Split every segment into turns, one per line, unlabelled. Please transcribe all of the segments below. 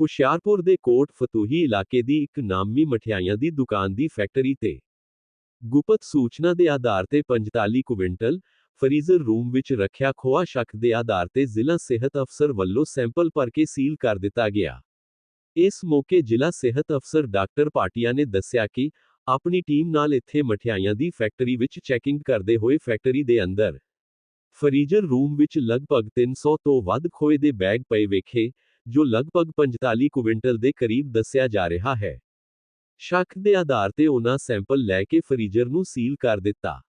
ਹੁਸ਼ਿਆਰਪੁਰ ਦੇ ਕੋਟ ਫਤੂਹੀ ਇਲਾਕੇ ਦੀ ਇੱਕ ਨਾਮੀ ਮਠਿਆਈਆਂ ਦੀ ਦੁਕਾਨ ਦੀ ਫੈਕਟਰੀ ਤੇ ਗੁਪਤ ਸੂਚਨਾ ਦੇ ਆਧਾਰ ਤੇ 45 ਕੁਇੰਟਲ ਫਰੀਜ਼ਰ ਰੂਮ ਵਿੱਚ ਰੱਖਿਆ ਖੋਆ ਸ਼ੱਕ ਦੇ ਆਧਾਰ ਤੇ ਜ਼ਿਲ੍ਹਾ ਸਿਹਤ ਅਫਸਰ ਵੱਲੋਂ ਸੈਂਪਲ ਭਰ ਕੇ ਸੀਲ ਕਰ ਦਿੱਤਾ ਗਿਆ। ਇਸ ਮੌਕੇ ਜ਼ਿਲ੍ਹਾ ਸਿਹਤ ਅਫਸਰ ਡਾਕਟਰ ਪਾਟਿਆ ਨੇ ਦੱਸਿਆ ਕਿ ਆਪਣੀ ਟੀਮ ਨਾਲ ਇੱਥੇ ਮਠਿਆਈਆਂ ਦੀ ਫੈਕਟਰੀ ਵਿੱਚ ਚੈਕਿੰਗ ਕਰਦੇ ਹੋਏ ਫੈਕਟਰੀ ਦੇ ਅੰਦਰ ਫਰੀਜ਼ਰ ਰੂਮ ਵਿੱਚ ਲਗਭਗ 300 ਤੋਂ ਵੱਧ ਖੋਏ ਦੇ ਬੈਗ ਪਏ ਵੇਖੇ ਜੋ ਲਗਭਗ 45 ਕੁਇੰਟਲ ਦੇ ਕਰੀਬ ਦੱਸਿਆ ਜਾ ਰਿਹਾ ਹੈ। ਸ਼ੱਕ ਦੇ ਆਧਾਰ ਤੇ ਉਹਨਾਂ ਸੈਂਪਲ ਲੈ ਕੇ ਫਰੀਜ਼ਰ ਨੂੰ ਸੀਲ ਕਰ ਦਿੱਤਾ।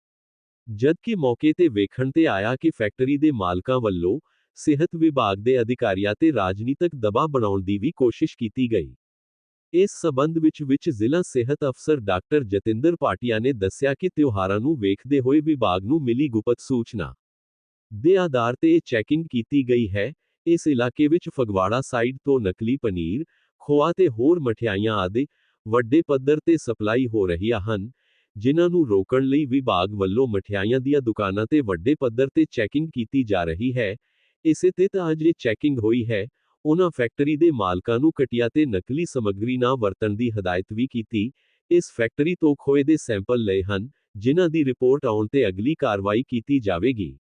ਜਦਕਿ ਮੌਕੇ ਤੇ ਵੇਖਣ ਤੇ ਆਇਆ ਕਿ ਫੈਕਟਰੀ ਦੇ ਮਾਲਕਾਂ ਵੱਲੋਂ ਸਿਹਤ ਵਿਭਾਗ ਦੇ ਅਧਿਕਾਰੀਆਂ ਤੇ ਰਾਜਨੀਤਿਕ ਦਬਾਅ ਬਣਾਉਣ ਦੀ ਵੀ ਕੋਸ਼ਿਸ਼ ਕੀਤੀ ਗਈ। ਇਸ ਸਬੰਧ ਵਿੱਚ ਵਿੱਚ ਜ਼ਿਲ੍ਹਾ ਸਿਹਤ ਅਫਸਰ ਡਾਕਟਰ ਜਤਿੰਦਰ ਪਾਟਿਆ ਨੇ ਦੱਸਿਆ ਕਿ ਤਿਉਹਾਰਾਂ ਨੂੰ ਵੇਖਦੇ ਹੋਏ ਵਿਭਾਗ ਨੂੰ ਮਿਲੀ ਗੁਪਤ ਸੂਚਨਾ। ਦੇ ਆਧਾਰ ਤੇ ਇਹ ਚੈਕਿੰਗ ਕੀਤੀ ਗਈ ਹੈ ਇਸ ਇਲਾਕੇ ਵਿੱਚ ਫਗਵਾੜਾ ਸਾਈਡ ਤੋਂ ਨਕਲੀ ਪਨੀਰ, ਖੋਆ ਤੇ ਹੋਰ ਮਠਿਆਈਆਂ ਆਦਿ ਵੱਡੇ ਪੱਧਰ ਤੇ ਸਪਲਾਈ ਹੋ ਰਹੀਆਂ ਹਨ, ਜਿਨ੍ਹਾਂ ਨੂੰ ਰੋਕਣ ਲਈ ਵਿਭਾਗ ਵੱਲੋਂ ਮਠਿਆਈਆਂ ਦੀਆਂ ਦੁਕਾਨਾਂ ਤੇ ਵੱਡੇ ਪੱਧਰ ਤੇ ਚੈਕਿੰਗ ਕੀਤੀ ਜਾ ਰਹੀ ਹੈ। ਇਸੇ ਤੇ ਤਾਂ ਜੇ ਚੈਕਿੰਗ ਹੋਈ ਹੈ। ਉਹਨਾਂ ਫੈਕਟਰੀ ਦੇ ਮਾਲਕਾਂ ਨੂੰ ਕਟਿਆ ਤੇ ਨਕਲੀ ਸਮੱਗਰੀ ਨਾ ਵਰਤਣ ਦੀ ਹਦਾਇਤ ਵੀ ਕੀਤੀ। ਇਸ ਫੈਕਟਰੀ ਤੋਂ ਖੋਏ ਦੇ ਸੈਂਪਲ ਲਏ ਹਨ, ਜਿਨ੍ਹਾਂ ਦੀ ਰਿਪੋਰਟ ਆਉਣ ਤੇ ਅਗਲੀ ਕਾਰਵਾਈ ਕੀਤੀ ਜਾਵੇਗੀ।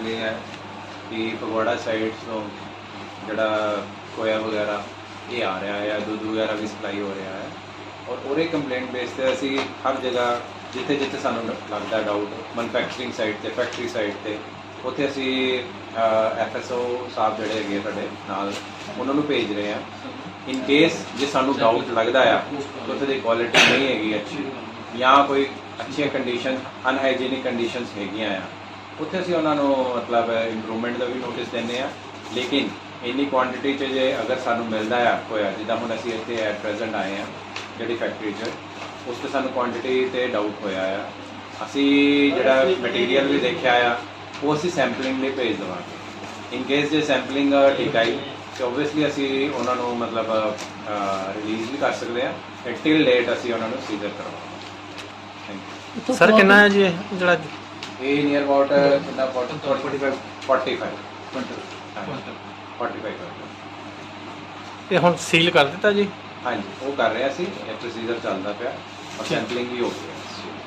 ਇਨਫੋਰਮੇਸ਼ਨ ਮਿਲੀ ਹੈ ਕਿ ਫਗਵਾੜਾ ਸਾਈਡ ਤੋਂ ਜਿਹੜਾ ਕੋਇਆ ਵਗੈਰਾ ਇਹ ਆ ਰਿਹਾ ਹੈ, ਦੁੱਧ ਵਗੈਰਾ ਵੀ ਸਪਲਾਈ ਹੋ ਰਿਹਾ ਹੈ। ਔਰ ਉਹਦੇ ਕੰਪਲੇਂਟ ਬੇਸ ਤੇ ਅਸੀਂ ਹਰ ਜਗ੍ਹਾ ਜਿੱਥੇ ਜਿੱਥੇ ਸਾਨੂੰ ਲੱਗਦਾ ਡਾਊਟ ਮੈਨੂਫੈਕਚਰਿੰਗ ਸਾਈਟ ਤੇ ਫੈਕਟਰੀ ਸਾਈਡ ਤੇ, ਉੱਥੇ ਅਸੀਂ ਐਫਐਸਓ ਸਾਹਿਬ ਜਿਹੜੇ ਹੈਗੇ ਆ ਸਾਡੇ ਨਾਲ, ਉਹਨਾਂ ਨੂੰ ਭੇਜ ਰਹੇ ਹਾਂ। ਇਨ ਕੇਸ ਜੇ ਸਾਨੂੰ ਡਾਊਟ ਲੱਗਦਾ ਆ ਕਿ ਉੱਥੇ ਦੀ ਕੁਆਲਿਟੀ ਨਹੀਂ ਹੈਗੀ ਅੱਛੀ, ਜਾਂ ਕੋਈ ਅੱਛੀਆਂ ਕੰਡੀਸ਼ਨ ਅਨਹਾਈਜੀਨਿਕ ਕੰਡੀਸ਼ਨਸ ਹੈਗੀਆਂ ਆ। ਉੱਥੇ ਅਸੀਂ ਉਹਨਾਂ ਨੂੰ ਮਤਲਬ ਇੰਪਰੂਵਮੈਂਟ ਦਾ ਵੀ ਨੋਟਿਸ ਦਿੰਦੇ ਆ ਲੇਕਿਨ ਇੰਨੀ ਕੁਆਂਟੀਟੀ ਚ ਜੇ ਅਗਰ ਸਾਨੂੰ ਮਿਲਦਾ ਆ ਹੋਇਆ ਜਿੱਦਾਂ ਹੁਣ ਅਸੀਂ ਇੱਥੇ ਐਟ ਪ੍ਰੈਜ਼ੈਂਟ ਆਏ ਆ ਜਿਹੜੀ ਫੈਕਟਰੀ 'ਚ ਉਸ ਤੇ ਸਾਨੂੰ ਕੁਆਂਟੀਟੀ ਤੇ ਡਾਊਟ ਹੋਇਆ ਆ। ਅਸੀਂ ਜਿਹੜਾ ਮਟੀਰੀਅਲ ਵੀ ਦੇਖਿਆ ਆ ਉਹ ਅਸੀਂ ਸੈਂਪਲਿੰਗ ਲਈ ਭੇਜ ਦੇਵਾਂਗੇ। ਇਨ ਕੇਸ ਜੇ ਸੈਂਪਲਿੰਗ ਠੀਕ ਆਈ ਤੇ ਓਬਵੀਅਸਲੀ ਅਸੀਂ ਉਹਨਾਂ ਨੂੰ ਮਤਲਬ ਰਿਲੀਜ਼ ਵੀ ਕਰ ਸਕਦੇ ਆ ਤੇ ਟਿਲ ਡੇਟ ਅਸੀਂ ਉਹਨਾਂ ਨੂੰ ਸੀਜ਼ਰ ਕਰਵਾਵਾਂਗੇ। ਥੈਂਕ ਯੂ
ਸਰ ਕਿੰਨਾ ਹੈ ਜੀ ਇਹ ਜਿਹੜਾ
ਇਹ ਨੀਅਰ ਅਬਾਊਟ ਕਿੰਨਾ 40 45 45 45 45
ਇਹ ਹੁਣ ਸੀਲ ਕਰ ਦਿੱਤਾ ਜੀ?
ਹਾਂਜੀ ਉਹ ਕਰ ਰਿਹਾ ਸੀ ਇਹ ਪ੍ਰੋਸੀਜਰ ਚੱਲਦਾ ਪਿਆ ਸੈਂਪਲਿੰਗ ਵੀ ਹੋ ਗਿਆ।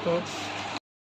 ਤਾਂ